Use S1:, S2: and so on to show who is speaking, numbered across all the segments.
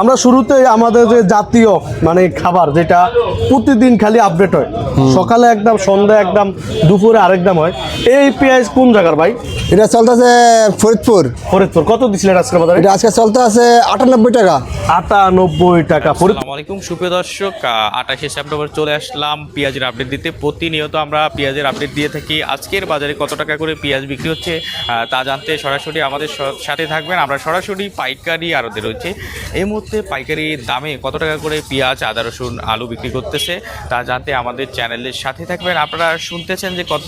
S1: আমরা শুরুতে আমাদের যে জাতীয় মানে খাবার যেটা প্রতিদিন খালি আপডেট হয়। সকালে একদম সন্ধ্যা একদম দুপুরে আরেকদম হয়। এই পেঁয়াজ কোন জায়গার ভাই?
S2: এটা চলতেছে ফরিদপুর।
S1: ফরিদপুর। কত দিছিলেন আজকে বাজারে
S2: এটা আজকে চলতে আছে আটানব্বই টাকা।
S1: আটানব্বই টাকা।
S3: আসসালামু আলাইকুম সুপ্রিয় দর্শক। আঠাশে সেপ্টেম্বর চলে আসলাম পেঁয়াজের আপডেট দিতে। প্রতিনিয়ত আমরা পেঁয়াজের আপডেট দিয়ে থাকি। আজকের বাজারে কত টাকা করে পেঁয়াজ বিক্রি হচ্ছে তা জানতে সরাসরি আমাদের সাথে থাকবেন। আমরা সরাসরি পাইকারি আড়তে রয়েছে। এই মুহূর্তে পাইকারি দামে কত টাকা করে পেঁয়াজ আদা রসুন আলু বিক্রি করতেছে তা জানতে আমাদের চ্যানেলের সাথে থাকবেন। আপনারা শুনতেছেন যে কত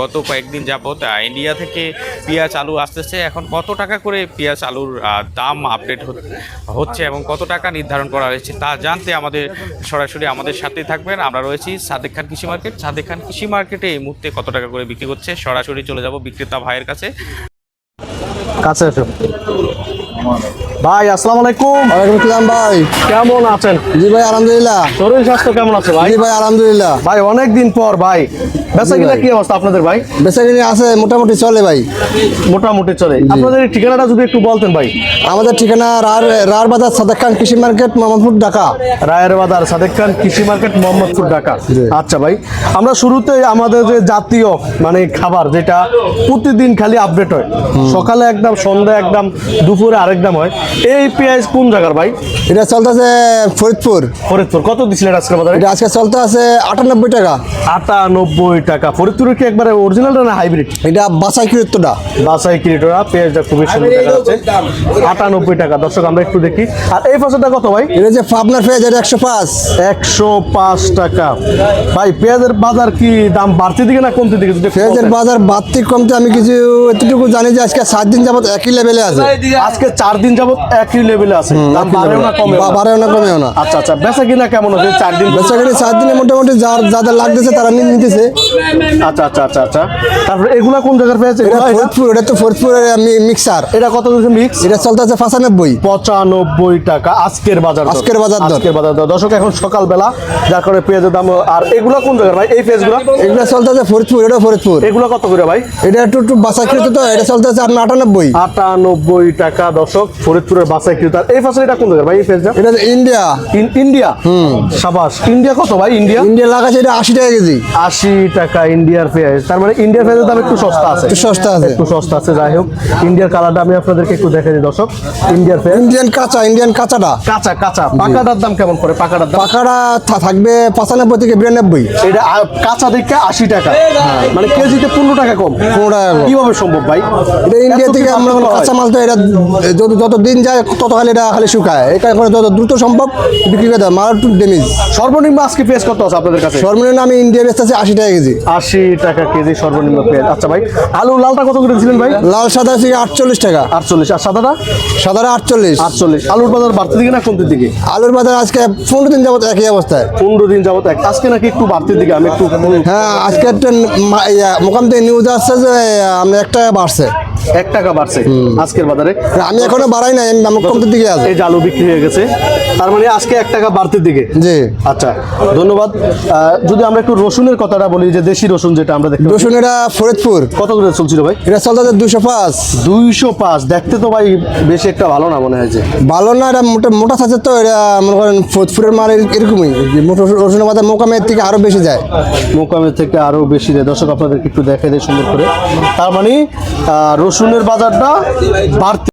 S3: গত কয়েকদিন আহ, ইন্ডিয়া থেকে পেঁয়াজ আলু আসতেছে। এখন কত টাকা করে পেঁয়াজ আলুর দাম আপডেট হচ্ছে এবং কত টাকা নির্ধারণ করা হয়েছে তা জানতে আমাদের সরাসরি আমাদের সাথেই থাকবেন। আমরা রয়েছি সাদেক খান কৃষি মার্কেট। সাদেক খান কৃষি মার্কেটে এই মুহূর্তে কত টাকা করে বিক্রি করছে সরাসরি চলে যাব বিক্রেতা ভাইয়ের কাছে।
S1: কাছে এসো ভাই আসসালামু আলাইকুম।
S2: ওয়ালাইকুম আসসালাম ভাই।
S1: কেমন আছেন?
S2: জি ভাই আলহামদুলিল্লাহ।
S1: শরীর স্বাস্থ্য কেমন আছে ভাই?
S2: জি ভাই আলহামদুলিল্লাহ।
S1: ভাই অনেক দিন পর ভাই। কি অবস্থা আপনাদের ভাই?
S2: আছে মোটামুটি চলে ভাই।
S1: মোটামুটি চলে। আপনাদের ঠিকানাটা যদি একটু বলতেন ভাই।
S2: আমাদের ঠিকানা রার রার বাজার সাদেক খান কৃষি মার্কেট মোহাম্মদপুর ঢাকা।
S1: রায়ের বাজার সাদেক খান কৃষি মার্কেট মোহাম্মদপুর ঢাকা। আচ্ছা ভাই আমরা শুরুতে আমাদের যে জাতীয় মানে খাবার যেটা প্রতিদিন খালি আপডেট হয় সকালে একদম সন্ধ্যা একদম দুপুরে আরেকদম হয়। এই পেঁয়াজ কোন জায়গার ভাই?
S2: এটা চলতেছে ফরিদপুর।
S1: ফরিদপুর। কত দিছিলেন আজকে বাজারে?
S2: এটা আজকে চলতে আছে আটানব্বই টাকা।
S1: আটানব্বই টাকা। ফরিদপুরের কি একবারে অরিজিনালটা না হাইব্রিড
S2: এটা বাসাই
S1: বাসাই পেঁয়াজটা খুবই সুন্দর দেখা যাচ্ছে। আটানব্বই টাকা। দর্শক আমরা একটু দেখি। আর এই ফসলটা কত ভাই?
S2: এটা যে আপনার পেঁয়াজ এটা একশো পাঁচ।
S1: একশো পাঁচ টাকা। ভাই পেঁয়াজের বাজার কি দাম বাড়তি দিকে না কমতি দিকে?
S2: পেঁয়াজের বাজার বাড়তি কমতে আমি কিছু এতটুকু জানি যে আজকে সাত দিন যাবত একই লেভেলে আছে।
S1: আজকে চার দিন যাবত একই লেভেলে আছে। দাম বাড়েও না কমে
S2: বাড়েও না কমেও না।
S1: আচ্ছা আচ্ছা। বেচা কিনা কেমন হচ্ছে? চার দিন
S2: বেচা কিনে সাত দিনে মোটামুটি যার যাদের লাগতেছে তারা নিয়ে নিতেছে।
S1: আচ্ছা আচ্ছা আচ্ছা আচ্ছা। তারপরে এগুলা কোন জায়গার পেঁয়াজ?
S2: এটা ফরিদপুর এটা তো ফরিদপুরের মিক্সার
S1: এটা কত দিচ্ছে মিক্স
S2: এটা চলতেছে পঁচানব্বই।
S1: পঁচানব্বই টাকা আজকের বাজার
S2: আজকের বাজার।
S1: আজকের বাজার দর। দর্শক এখন সকালবেলা যার কারণে পেঁয়াজের দাম আর এগুলা কোন জায়গার ভাই? এই পেঁয়াজগুলো?
S2: এগুলো চলতেছে ফরিদপুর এটা ফরিদপুর।
S1: এগুলো কত করে ভাই?
S2: এটা একটু একটু বাসাকৃত তো এটা চলতেছে আপনার আটানব্বই।
S1: আটানব্বই টাকা দর্শক ফরিদপুরের বাসায় ক্রেতার এই ফসল এটা কোন জায়গার ভাই এই পেঁয়াজটা?
S2: এটা ইন্ডিয়া।
S1: ইন- ইন্ডিয়া? সাবাস। ইন্ডিয়া কত ভাই ইন্ডিয়া?
S2: ইন্ডিয়া লাগাচ্ছে এটা আশি টাকা কেজি।
S1: আশি টাকা ইন্ডিয়ার পেঁয়াজ তার মানে ইন্ডিয়ার পেঁয়াজের দাম একটু সস্তা আছে।
S2: একটু সস্তা আছে।
S1: একটু সস্তা আছে যাই হোক। ইন্ডিয়ার কালারটা আমি আপনাদেরকে একটু দেখে দিই দর্শক। ইন্ডিয়ার পেঁয়াজ
S2: ইন্ডিয়ান কাঁচা ইন্ডিয়ান কাঁচাটা।
S1: কাঁচা কাঁচা। পাকাটার দাম কেমন করে পাকাটার দাম?
S2: পাকাটা থাকবে পঁচানব্বই থেকে বিরানব্বই।
S1: এটা কাঁচা দিকে আশি টাকা। মানে কেজিতে পনেরো টাকা কম।
S2: পনেরো টাকা।
S1: কীভাবে সম্ভব ভাই?
S2: এটা ইন্ডিয়া থেকে আমরা কাঁচা মাল তো এটা যত যত দিন যায় তত খালি এটা খালি শুকায়। এটা করে যত দ্রুত সম্ভব বিক্রি করে দেয়। মাল ড্যামেজ
S1: সর্বনিম্ন আজকে পেঁয়াজ কত আছে আপনাদের কাছে?
S2: সর্বনিম্ন আমি ইন্ডিয়া বেচতেছি আশি টাকা কেজি।
S1: আশি টাকা কেজি সর্বনিম্ন পেঁয়াজ। আচ্ছা ভাই আলু লালটা কত করে দিয়েছিলেন ভাই?
S2: লাল সাদা থেকে আটচল্লিশ টাকা।
S1: আটচল্লিশ আর সাদাটা?
S2: সাদাটা আটচল্লিশ।
S1: আটচল্লিশ। আলুর বাজার বাড়তি দিকে না কমতির দিকে?
S2: আলুর বাজার আজকে পনেরো দিন যাবত একই অবস্থায়।
S1: পনেরো দিন যাবত এক। আজকে নাকি একটু বাড়তির দিকে আমি একটু
S2: হ্যাঁ আজকে একটা মোকাম থেকে নিউজ আসছে যে টাকা বাড়ছে।
S1: এক টাকা বাড়ছে আজকের বাজারে।
S2: আমি এখনও বাড়াই নাই আমি কমতের দিকে আছে।
S1: এই যে আলু বিক্রি হয়ে গেছে তার মানে আজকে এক টাকা বাড়তির দিকে।
S2: জি।
S1: আচ্ছা ধন্যবাদ। যদি আমরা একটু রসুনের কথাটা বলি যে দেশি রসুন যেটা আমরা দেখতে পাচ্ছি।
S2: রসুন এটা ফরিদপুর।
S1: কত করে চলছিল ভাই?
S2: এটা চলতেছে দুশো পাঁচ।
S1: দুইশো পাঁচ। দেখতে তো ভাই বেশি একটা ভালো না মনে হয়েছে
S2: ভালো না এটা মোটা মোটা থাকে তো এটা মনে করেন ফরিদপুরের মাল এরকমই। মোটা রসুনের বাজার মোকামের থেকে আরও বেশি যায়।
S1: মোকামের থেকে আরও বেশি দেয় দর্শক আপনাদেরকে একটু দেখে দেয় সুন্দর করে। তার মানে রসুনের বাজারটা বাড়তি